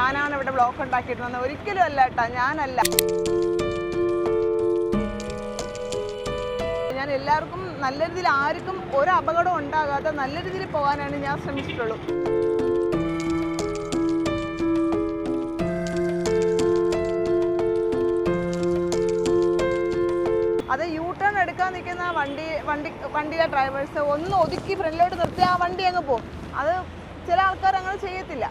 ഞാനാണ് ഇവിടെ ബ്ലോക്ക് ഉണ്ടാക്കിയിരുന്നത്. ഒരിക്കലും അല്ല കേട്ടോ ഞാനല്ല. ഞാൻ എല്ലാവർക്കും നല്ല രീതിയിൽ ആർക്കും ഒരു അപകടം ഉണ്ടാകാതെ നല്ല രീതിയിൽ പോകാനാണ് ഞാൻ ശ്രമിച്ചിട്ടുള്ളൂ. അത് യൂ ടേൺ എടുക്കാൻ നിൽക്കുന്ന വണ്ടി വണ്ടി വണ്ടിയിലെ ഡ്രൈവേഴ്സ് ഒന്ന് ഒതുക്കി ഫ്രണ്ടിലോട്ട് നിർത്തി ആ വണ്ടി അങ്ങ് പോകും അത് ചില ആൾക്കാർ അങ്ങനെ ചെയ്യത്തില്ല.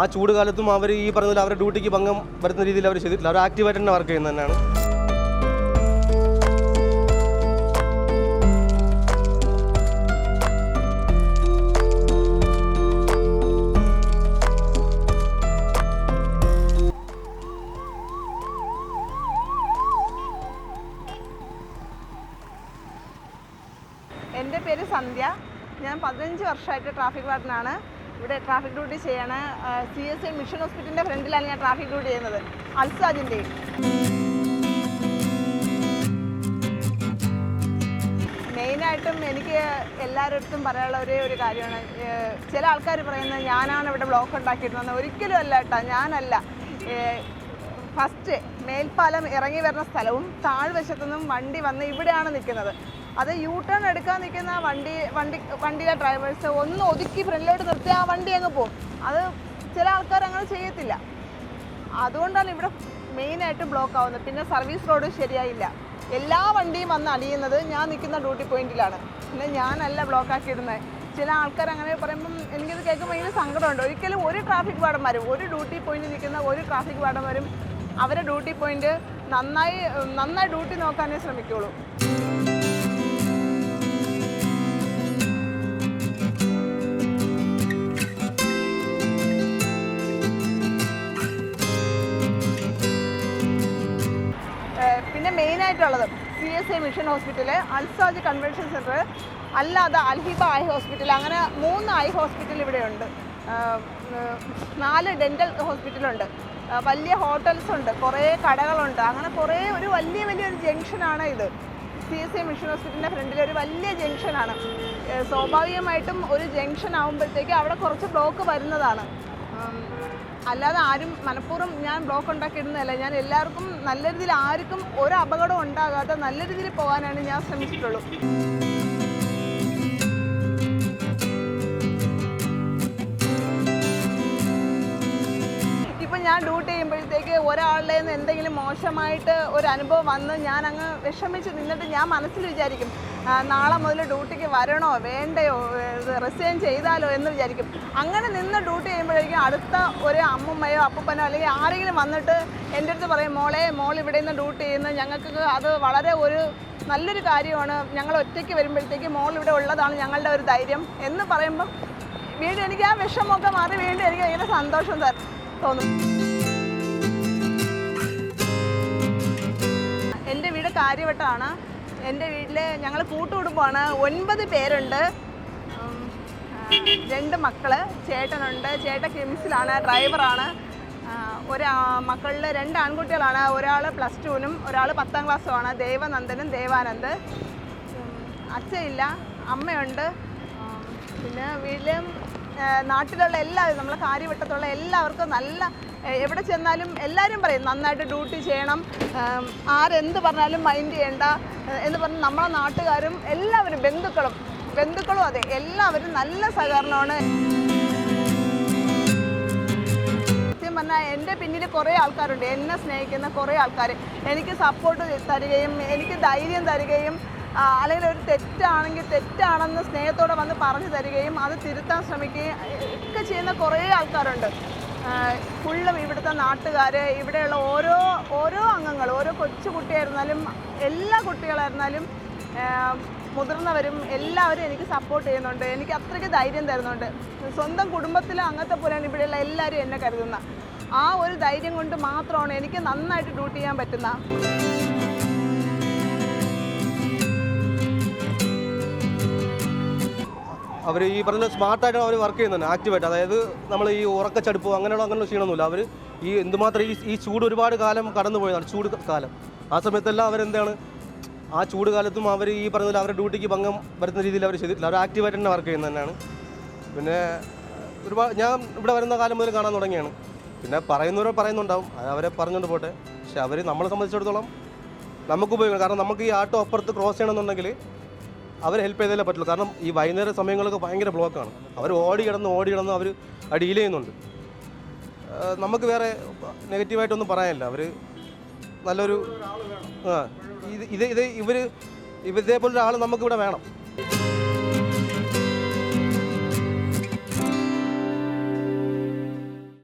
ആ ചൂട് കാലത്തും അവർ ഈ പറഞ്ഞ പോലെ അവരുടെ ഡ്യൂട്ടിക്ക് ഭംഗം വരുന്ന രീതിയിൽ അവർ ചെയ്തിട്ടില്ല. അവർ ആക്റ്റീവായിട്ട് തന്നെ വർക്ക് ചെയ്യുന്നത് തന്നെയാണ്. എന്റെ പേര് സന്ധ്യ. ഞാൻ പതിനഞ്ച് വർഷമായിട്ട് ട്രാഫിക് വാർഡനാണ് ഇവിടെ ട്രാഫിക് ഡ്യൂട്ടി ചെയ്യാണ്. സി എസ് ഐ മിഷൻ ഹോസ്പിറ്റലിന്റെ ഫ്രണ്ടിലാണ് ഞാൻ ട്രാഫിക് ഡ്യൂട്ടി ചെയ്യുന്നത്. അൽസാജിന്റെ മെയിനായിട്ടും എനിക്ക് എല്ലാവരുടെ പറയാനുള്ള ഒരേ ഒരു കാര്യമാണ്. ചില ആൾക്കാർ പറയുന്നത് ഞാനാണ് ഇവിടെ ബ്ലോക്ക് ഉണ്ടാക്കിയിട്ടുള്ളത്. ഒരിക്കലും അല്ല കേട്ടോ ഞാനല്ല. ഫസ്റ്റ് മേൽപ്പാലം ഇറങ്ങി വരുന്ന സ്ഥലവും താഴ്വശത്തുനിന്നും വണ്ടി വന്ന് ഇവിടെയാണ് നിൽക്കുന്നത്. അത് യൂ ടേൺ എടുക്കാൻ നിൽക്കുന്ന വണ്ടി വണ്ടി വണ്ടിയിലെ ഡ്രൈവേഴ്സ് ഒന്ന് ഒതുക്കി ഫ്രണ്ടിലോട്ട് നിർത്തി ആ വണ്ടി അങ്ങ് പോകും. അത് ചില ആൾക്കാർ അങ്ങനെ ചെയ്യത്തില്ല. അതുകൊണ്ടാണ് ഇവിടെ മെയിനായിട്ട് ബ്ലോക്ക് ആവുന്നത്. പിന്നെ സർവീസ് റോഡ് ശരിയായില്ല. എല്ലാ വണ്ടിയും വന്ന് അടിയുന്നത് ഞാൻ നിൽക്കുന്ന ഡ്യൂട്ടി പോയിന്റിലാണ് പിന്നെ ഞാനല്ല ബ്ലോക്ക് ആക്കിയിടുന്നത്. ചില ആൾക്കാർ അങ്ങനെ പറയുമ്പം എനിക്കത് കേൾക്കുമ്പോൾ ഭയങ്കര സങ്കടമുണ്ട്. ഒരിക്കലും ഒരു ട്രാഫിക് വാർഡന്മാരും ഒരു ഡ്യൂട്ടി പോയിന്റ് നിൽക്കുന്ന ഒരു ട്രാഫിക് വാർഡന്മാരും അവരെ ഡ്യൂട്ടി പോയിന്റ് നന്നായി നന്നായി ഡ്യൂട്ടി നോക്കാനേ ശ്രമിക്കുള്ളൂ. മെയിനായിട്ടുള്ളത് C S I mission hospital Alsaj convention centre അല്ലാതെ അൽഹിബ ഐ ഹോസ്പിറ്റൽ അങ്ങനെ മൂന്ന് ഐ ഹോസ്പിറ്റൽ ഇവിടെയുണ്ട്. നാല് ഡെന്റൽ ഹോസ്പിറ്റലുണ്ട്. വലിയ ഹോട്ടൽസ് ഉണ്ട് കുറേ കടകളുണ്ട്. അങ്ങനെ കുറേ ഒരു വലിയ വലിയൊരു ജംഗ്ഷനാണ് ഇത്. സി എസ് ഐ മിഷൻ ഹോസ്പിറ്റലിന്റെ ഫ്രണ്ടിൽ ഒരു വലിയ ജംഗ്ഷനാണ്. സ്വാഭാവികമായിട്ടും ഒരു ജംഗ്ഷൻ ആകുമ്പോഴത്തേക്ക് അവിടെ കുറച്ച് ബ്ലോക്ക് വരുന്നതാണ്. അല്ലാതെ ആരും മനഃപൂർവം ഞാൻ ബ്ലോക്ക് ഉണ്ടാക്കിയിടുന്നതല്ല. ഞാൻ എല്ലാവർക്കും നല്ല രീതിയിൽ ആർക്കും ഒരു അപകടം ഉണ്ടാകാതെ നല്ല രീതിയിൽ പോകാനാണ് ഞാൻ ശ്രമിച്ചിട്ടുള്ളൂ. ഇപ്പം ഞാൻ ഡ്യൂട്ടി ചെയ്യുമ്പോഴത്തേക്ക് ഒരാളുടെ നിന്ന് എന്തെങ്കിലും മോശമായിട്ട് ഒരു അനുഭവം വന്ന് ഞാൻ അങ്ങ് വിഷമിച്ച് നിന്നിട്ട് ഞാൻ മനസ്സിൽ വിചാരിക്കും നാളെ മുതൽ ഡ്യൂട്ടിക്ക് വരണോ വേണ്ടയോ റിസൈൻ ചെയ്താലോ എന്ന് വിചാരിക്കും. അങ്ങനെ നിന്ന് ഡ്യൂട്ടി ചെയ്യുമ്പോഴേക്കും അടുത്ത ഒരു അമ്മമ്മയോ അപ്പൂപ്പനോ അല്ലെങ്കിൽ ആരെങ്കിലും വന്നിട്ട് എന്റെ അടുത്ത് പറയും മോളെ മോൾ ഇവിടെ നിന്ന് ഡ്യൂട്ടി ചെയ്യുന്നത് ഞങ്ങൾക്ക് അത് വളരെ ഒരു നല്ലൊരു കാര്യമാണ്. ഞങ്ങൾ ഒറ്റയ്ക്ക് വരുമ്പോഴത്തേക്ക് മോൾ ഇവിടെ ഉള്ളതാണ് ഞങ്ങളുടെ ഒരു ധൈര്യം എന്ന് പറയുമ്പം വീണ്ടും എനിക്ക് ആ വിഷമമൊക്കെ മാറി വീണ്ടും എനിക്ക് ഭയങ്കര സന്തോഷം തോന്നും കാര്യവട്ടമാണ് എന്റെ വീട്ടിൽ ഞങ്ങൾ കൂട്ടുകുടുംബമാണ്. ഒൻപത് പേരുണ്ട്. രണ്ട് മക്കൾ ചേട്ടനുണ്ട്. ചേട്ടൻ കിംസിലാണ് ഡ്രൈവറാണ്. ഒരാ മക്കളിൽ രണ്ട് ആൺകുട്ടികളാണ്. ഒരാൾ പ്ലസ് ടുവിനും ഒരാൾ പത്താം ക്ലാസ്സുമാണ്. ദേവനന്ദനും ദേവാനന്ദ്. അച്ഛയില്ല അമ്മയുണ്ട്. പിന്നെ വീട്ടിലും നാട്ടിലുള്ള എല്ലാവരും നമ്മളെ കാര്യവട്ടത്തുള്ള എല്ലാവർക്കും നല്ല എവിടെ ചെന്നാലും എല്ലാവരും പറയും നന്നായിട്ട് ഡ്യൂട്ടി ചെയ്യണം. ആരെന്ത് പറഞ്ഞാലും മൈൻഡ് ചെയ്യണ്ട. എന്ന് പറഞ്ഞ് നമ്മളെ നാട്ടുകാരും എല്ലാവരും ബന്ധുക്കളും ബന്ധുക്കളും അതെ എല്ലാവരും നല്ല സഹകരണമാണ്. സത്യം പറഞ്ഞാൽ എന്റെ പിന്നിൽ കുറേ ആൾക്കാരുണ്ട് എന്നെ സ്നേഹിക്കുന്ന കുറേ ആൾക്കാർ എനിക്ക് സപ്പോർട്ട് തരികയും എനിക്ക് ധൈര്യം തരികയും അല്ലെങ്കിൽ ഒരു തെറ്റാണെങ്കിൽ തെറ്റാണെന്ന് സ്നേഹത്തോടെ വന്ന് പറഞ്ഞു തരികയും അത് തിരുത്താൻ ശ്രമിക്കുകയും ഒക്കെ ചെയ്യുന്ന കുറേ ആൾക്കാരുണ്ട്. ഫുള്ളും ഇവിടുത്തെ നാട്ടുകാർ ഇവിടെയുള്ള ഓരോ ഓരോ അംഗങ്ങൾ ഓരോ കൊച്ചു കുട്ടിയായിരുന്നാലും എല്ലാ കുട്ടികളായിരുന്നാലും മുതിർന്നവരും എല്ലാവരും എനിക്ക് സപ്പോർട്ട് ചെയ്യുന്നുണ്ട്. എനിക്ക് അത്രയ്ക്ക് ധൈര്യം തരുന്നുണ്ട്. സ്വന്തം കുടുംബത്തിലെ അംഗത്തെ പോലെയാണ് ഇവിടെയുള്ള എല്ലാവരും എന്നെ കരുതുന്ന ആ ഒരു ധൈര്യം കൊണ്ട് മാത്രമാണ് എനിക്ക് നന്നായിട്ട് ഡ്യൂട്ടി ചെയ്യാൻ പറ്റുന്ന അവർ ഈ പറഞ്ഞ സ്മാർട്ടായിട്ട് അവർ വർക്ക് ചെയ്യുന്നുണ്ട് ആക്റ്റീവായിട്ട് അതായത് നമ്മൾ ഈ ഉറക്കച്ചടുപ്പോ അങ്ങനെയുള്ള അങ്ങനെയുള്ള ക്ഷീണമൊന്നുമില്ല. അവർ ഈ എന്തുമാത്രം ഈ ഈ ചൂട് ഒരുപാട് കാലം കടന്നു പോയതാണ്. ചൂട് കാലം. ആ സമയത്തെല്ലാം അവരെന്താണ്? ആ ചൂട് കാലത്തും അവർ ഈ പറഞ്ഞ പോലെ അവരുടെ ഡ്യൂട്ടിക്ക് ഭംഗം വരുന്ന രീതിയിൽ അവർ ചെയ്തിട്ടില്ല. അവർ ആക്റ്റീവായിട്ട് തന്നെ വർക്ക് ചെയ്യുന്നത് തന്നെയാണ്. പിന്നെ ഒരുപാട് ഞാൻ ഇവിടെ വരുന്ന കാലം മുതൽ കാണാൻ തുടങ്ങിയാണ്. പിന്നെ പറയുന്നവരോ പറയുന്നുണ്ടാവും. അത് അവരെ പറഞ്ഞുകൊണ്ട് പോട്ടെ. പക്ഷെ അവർ നമ്മളെ സംബന്ധിച്ചിടത്തോളം നമുക്ക് ഉപയോഗിക്കണം. കാരണം നമുക്ക് ഈ ആട്ടോ അപ്പുറത്ത് ക്രോസ് ചെയ്യണമെന്നുണ്ടെങ്കിൽ അവർ ഹെൽപ്പ് ചെയ്തേ പറ്റുള്ളൂ. കാരണം ഈ വൈകുന്നേര സമയങ്ങളൊക്കെ ഭയങ്കര ബ്ലോക്കാണ് അവർ ഓടി കിടന്ന് ഓടി കിടന്ന് അവർ ഡീൽ ചെയ്യുന്നുണ്ട്. നമുക്ക് വേറെ നെഗറ്റീവായിട്ടൊന്നും പറയാനില്ല. അവർ നല്ലൊരു ആ ഇത് ഇത് ഇവർ ഇതേപോലൊരാൾ നമുക്കിവിടെ വേണം.